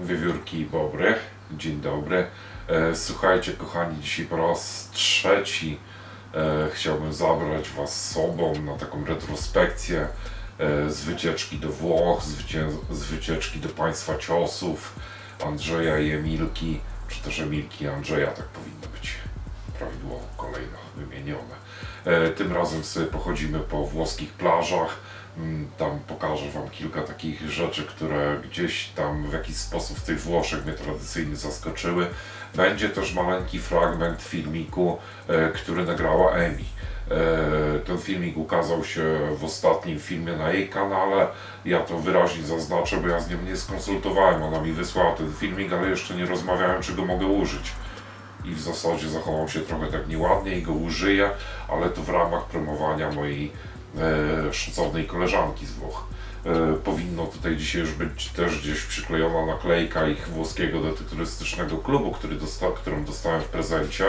Wiewiórki i Bobry. Dzień dobry. E, Słuchajcie, kochani, dzisiaj po raz trzeci e, chciałbym zabrać Was z sobą na taką retrospekcję e, z wycieczki do Włoch, z, wycie- z wycieczki do państwa ciosów Andrzeja i Emilki, czy też Emilki i Andrzeja, tak powinno być prawidłowo kolejno wymienione. E, Tym razem sobie pochodzimy po włoskich plażach. Mm, Tam pokażę Wam kilka takich rzeczy, które gdzieś tam w jakiś sposób w tych Włoszech mnie tradycyjnie zaskoczyły. Będzie też maleńki fragment filmiku, e, który nagrała Emi. E, Ten filmik ukazał się w ostatnim filmie na jej kanale. Ja to wyraźnie zaznaczę, bo ja z nią nie skonsultowałem. Ona mi wysłała ten filmik, ale jeszcze nie rozmawiałem, czy go mogę użyć i w zasadzie zachował się trochę tak nieładnie i go użyję, ale to w ramach promowania mojej e, szacownej koleżanki z Włoch. E, powinno tutaj dzisiaj już być też gdzieś przyklejona naklejka ich włoskiego detektywistycznego klubu, który dosta którą dostałem w prezencie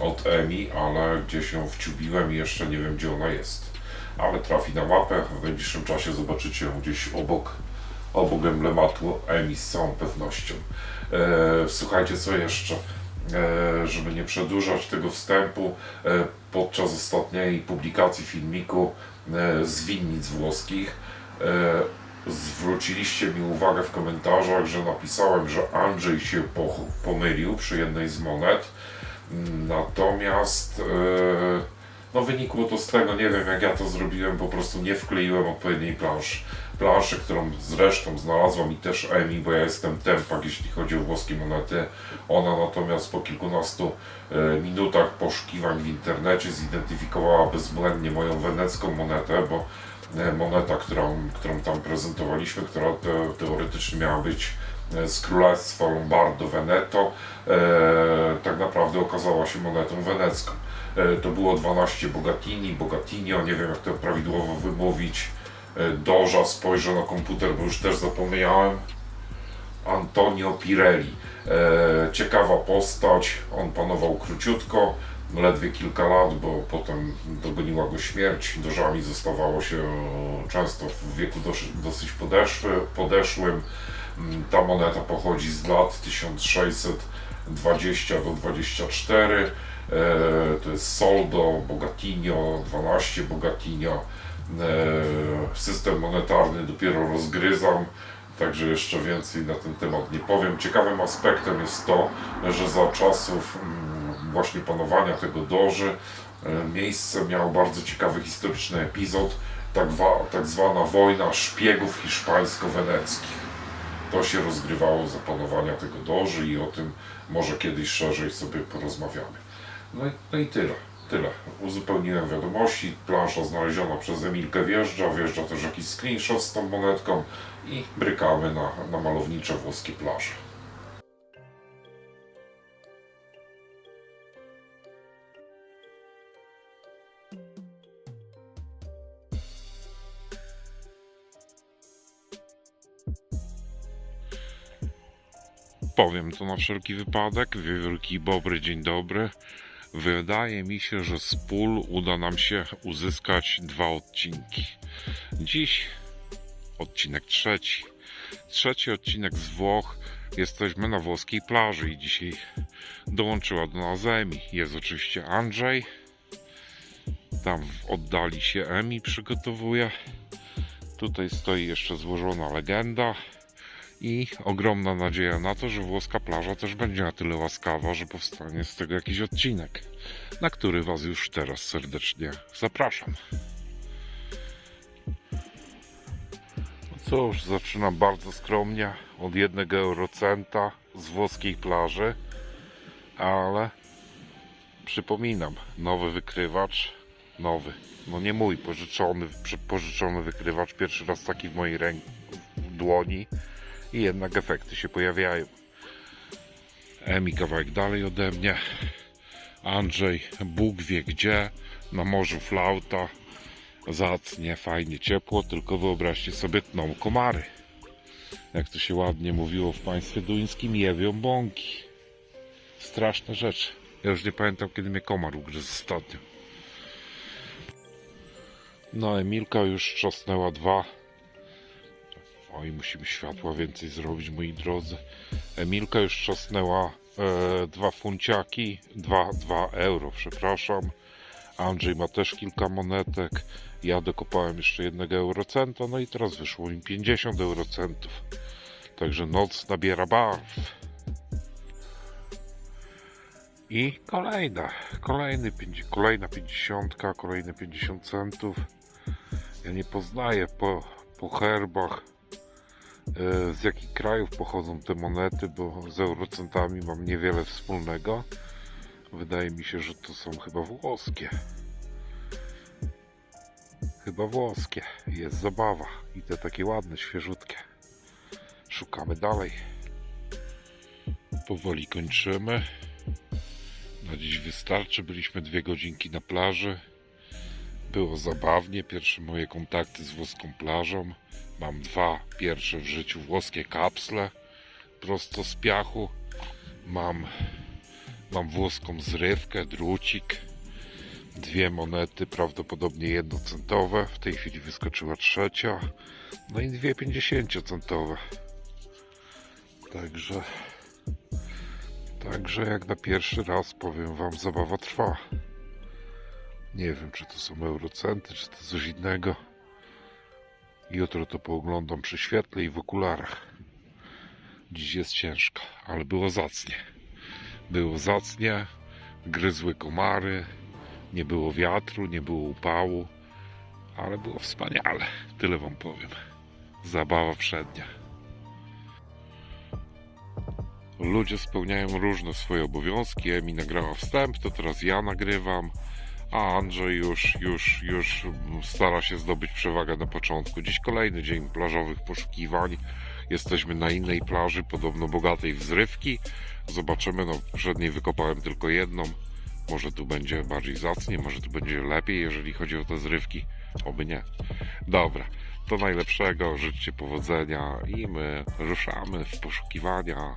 od Emi, ale gdzieś ją wciubiłem i jeszcze nie wiem gdzie ona jest. Ale trafi na mapę, w najbliższym czasie zobaczycie ją gdzieś obok obok emblematu Emi z całą pewnością. E, słuchajcie, co jeszcze? E, żeby nie przedłużać tego wstępu, e, podczas ostatniej publikacji filmiku e, z winnic włoskich zwróciliście mi uwagę w komentarzach, że napisałem, że Andrzej się po, pomylił przy jednej z monet. Natomiast no wynikło to z tego, nie wiem jak ja to zrobiłem, po prostu nie wkleiłem odpowiedniej planszy. Planszy, którą zresztą znalazła mi też Emi, bo ja jestem tempak, jeśli chodzi o włoskie monety. Ona natomiast po kilkunastu e, minutach poszukiwań w internecie zidentyfikowała bezbłędnie moją wenecką monetę, bo e, moneta, którą, którą tam prezentowaliśmy, która te, teoretycznie miała być e, z Królestwa Lombardo Veneto, e, tak naprawdę okazała się monetą wenecką. E, to było 12 Bogatini, Bogatinio, nie wiem jak to prawidłowo wymówić. E, Doża, spojrzę na komputer, bo już też zapomniałem. Antonio Pirelli. E, ciekawa postać, on panował króciutko, ledwie kilka lat, bo potem dogoniła go śmierć. Dożami zostawało się często w wieku dosyć, podeszły, podeszłym. Mm, Ta moneta pochodzi z lat 1620 do 24. E, to jest Soldo, Bogatinio, 12 Bogatinio. E, system monetarny dopiero rozgryzam. Także jeszcze więcej na ten temat nie powiem. Ciekawym aspektem jest to, że za czasów mm, właśnie panowania tego doży e, miejsce miał bardzo ciekawy historyczny epizod, tak, tak zwana wojna szpiegów hiszpańsko-weneckich. To się rozgrywało za panowania tego doży i o tym może kiedyś szerzej sobie porozmawiamy. No i, no i tyle. Tyle. Uzupełniłem wiadomości. Plansza znaleziona przez Emilkę wjeżdża. Wjeżdża też jakiś screenshot z tą monetką i brykamy na, na malownicze włoskie plaże. Powiem to na wszelki wypadek. Wiewiórki i Bobry, dzień dobry. Wydaje mi się, że z pól uda nam się uzyskać dwa odcinki. Dziś odcinek trzeci. Trzeci odcinek z Włoch. Jesteśmy na włoskiej plaży i dzisiaj dołączyła do nas Emi. Jest oczywiście Andrzej. Tam w oddali się Emi przygotowuje. Tutaj stoi jeszcze złożona legenda i ogromna nadzieja na to, że włoska plaża też będzie na tyle łaskawa, że powstanie z tego jakiś odcinek, na który Was już teraz serdecznie zapraszam. No cóż, zaczynam bardzo skromnie od jednego eurocenta z włoskiej plaży, ale przypominam, nowy wykrywacz, nowy, no nie mój, pożyczony, pożyczony wykrywacz, pierwszy raz taki w mojej ręku, w dłoni i jednak efekty się pojawiają. Emi kawałek dalej ode mnie. Andrzej, Bóg wie gdzie, na morzu flauta. Zacnie, fajnie, ciepło, tylko wyobraźcie sobie tną komary. Jak to się ładnie mówiło w państwie duńskim, jewią bąki. Straszne rzeczy. Ja już nie pamiętam kiedy mnie komar ugryzł ostatnio. No, Emilka już trzasnęła dwa Oj, musimy światła więcej zrobić, moi drodzy. Emilka już trzasnęła e, dwa funciaki, dwa, dwa euro, przepraszam. Andrzej ma też kilka monetek. Ja dokopałem jeszcze jednego eurocenta, no i teraz wyszło mi 50 eurocentów. Także noc nabiera barw. I kolejna, kolejny, kolejna 50, kolejne 50 centów. Ja nie poznaję po, po herbach z jakich krajów pochodzą te monety, bo z eurocentami mam niewiele wspólnego. Wydaje mi się, że to są chyba włoskie. Chyba włoskie. Jest zabawa. I te takie ładne, świeżutkie. Szukamy dalej. Powoli kończymy. Na dziś wystarczy. Byliśmy dwie godzinki na plaży. Było zabawnie. Pierwsze moje kontakty z włoską plażą. Mam dwa pierwsze w życiu włoskie kapsle prosto z piachu. Mam, mam włoską zrywkę, drucik. Dwie monety, prawdopodobnie jednocentowe. W tej chwili wyskoczyła trzecia. No i dwie pięćdziesięciocentowe. Także, także jak na pierwszy raz powiem Wam, zabawa trwa. Nie wiem, czy to są eurocenty, czy to coś innego. Jutro to pooglądam przy świetle i w okularach. Dziś jest ciężko, ale było zacnie. Było zacnie, gryzły komary, nie było wiatru, nie było upału, ale było wspaniale. Tyle wam powiem. Zabawa przednia. Ludzie spełniają różne swoje obowiązki. Emi nagrała wstęp, to teraz ja nagrywam. A Andrzej już, już, już stara się zdobyć przewagę na początku. Dziś kolejny dzień plażowych poszukiwań. Jesteśmy na innej plaży, podobno bogatej w zrywki. Zobaczymy, no poprzedniej wykopałem tylko jedną. Może tu będzie bardziej zacnie, może tu będzie lepiej, jeżeli chodzi o te zrywki. Oby nie. Dobra, to najlepszego, życzcie powodzenia i my ruszamy w poszukiwania.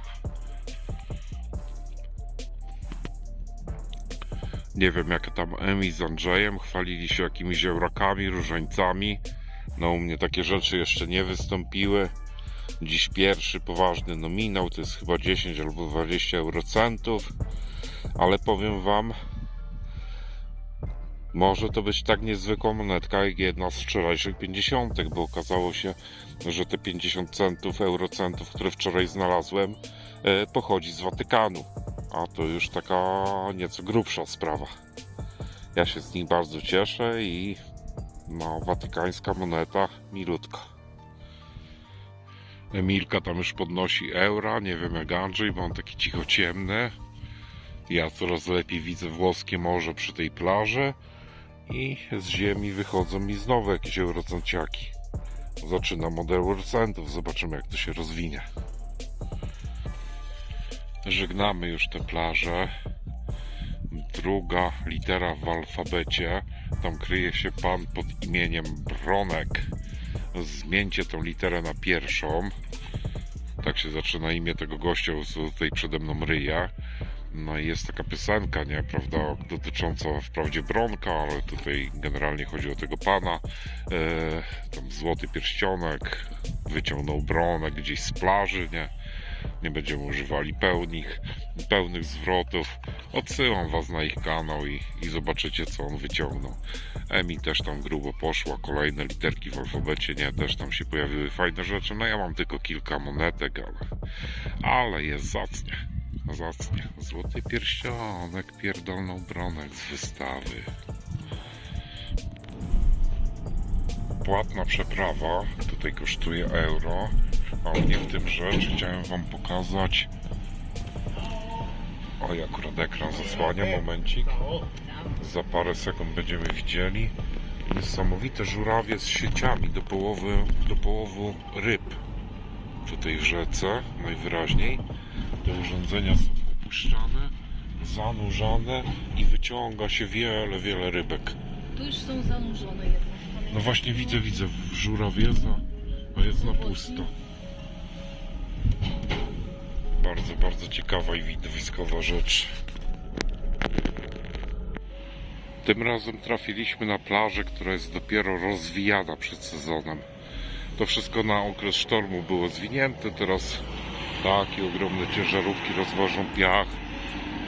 Nie wiem jak tam Emi z Andrzejem chwalili się jakimiś eurakami, różańcami. No u mnie takie rzeczy jeszcze nie wystąpiły. Dziś pierwszy poważny nominał to jest chyba 10 albo 20 eurocentów. Ale powiem wam, może to być tak niezwykła monetka jak jedna z wczorajszych 50, bo okazało się, że te 50 centów, eurocentów, które wczoraj znalazłem, e, pochodzi z Watykanu. A to już taka nieco grubsza sprawa. Ja się z nich bardzo cieszę i no, watykańska moneta milutka. Emilka tam już podnosi eura, nie wiem jak Andrzej, bo on taki cicho ciemny. Ja coraz lepiej widzę włoskie morze przy tej plaży i z ziemi wychodzą mi znowu jakieś eurocenciaki. Zaczynam od eurocentów, zobaczymy jak to się rozwinie. Żegnamy już tę plażę. Druga litera w alfabecie. Tam kryje się pan pod imieniem Bronek. Zmieńcie tą literę na pierwszą. Tak się zaczyna imię tego gościa, co tutaj przede mną ryje. No i jest taka piosenka, nie, prawda, dotycząca wprawdzie Bronka, ale tutaj generalnie chodzi o tego pana. E, tam złoty pierścionek, wyciągnął Bronek gdzieś z plaży, nie. Nie będziemy używali pełnych, pełnych zwrotów. Odsyłam was na ich kanał i, i zobaczycie co on wyciągnął. Emi też tam grubo poszła, kolejne literki w alfabecie, nie, też tam się pojawiły fajne rzeczy. No ja mam tylko kilka monetek, ale, ale jest zacnie. Zacnie. Złoty pierścionek, pierdolną bronek z wystawy. Płatna przeprawa tutaj kosztuje euro, ale nie w tym rzecz. Chciałem Wam pokazać. Oj, akurat ekran zasłania, momencik. Za parę sekund będziemy widzieli. Niesamowite żurawie z sieciami do połowy, do połowu ryb. Tutaj w rzece, najwyraźniej. Te urządzenia są opuszczane, zanurzane i wyciąga się wiele, wiele rybek. Tu już są zanurzone jednak. No właśnie widzę, widzę żurawieza, a jest na pusto. Bardzo, bardzo ciekawa i widowiskowa rzecz. Tym razem trafiliśmy na plażę, która jest dopiero rozwijana przed sezonem. To wszystko na okres sztormu było zwinięte. Teraz takie ogromne ciężarówki rozwożą piach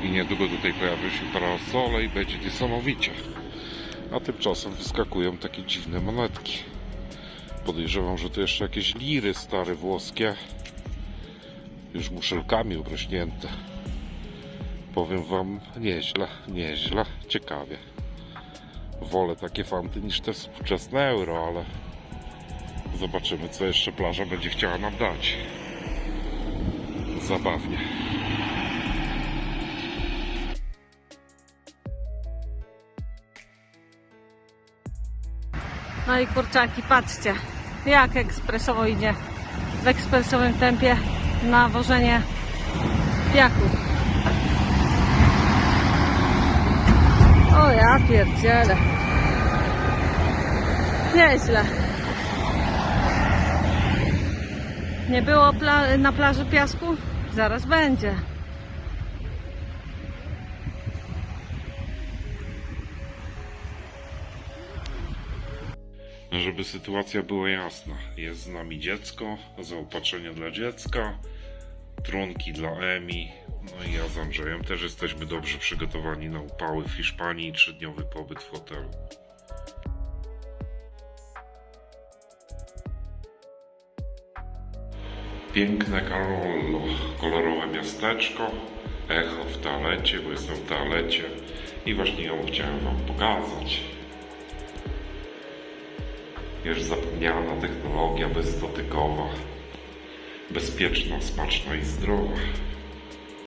i niedługo tutaj pojawią się parasole i będzie niesamowicie. A tymczasem wyskakują takie dziwne monetki. Podejrzewam, że to jeszcze jakieś liry stare włoskie. Już muszelkami obrośnięte. Powiem wam, nieźle, nieźle, ciekawie. Wolę takie fanty niż te współczesne euro, ale zobaczymy, co jeszcze plaża będzie chciała nam dać. Zabawnie. No i kurczaki, patrzcie, jak ekspresowo idzie. W ekspresowym tempie nawożenie piachu. O ja pierdzielę. Nieźle. Nie było pla- na plaży piasku? Zaraz będzie. Żeby sytuacja była jasna, jest z nami dziecko, zaopatrzenie dla dziecka, trunki dla Emi, no i ja z Andrzejem też jesteśmy dobrze przygotowani na upały w Hiszpanii i trzydniowy pobyt w hotelu. Piękne Carollo, kolorowe miasteczko, echo w toalecie, bo jestem w toalecie i właśnie ją chciałem Wam pokazać. Już zapomniana technologia bezdotykowa, bezpieczna, smaczna i zdrowa.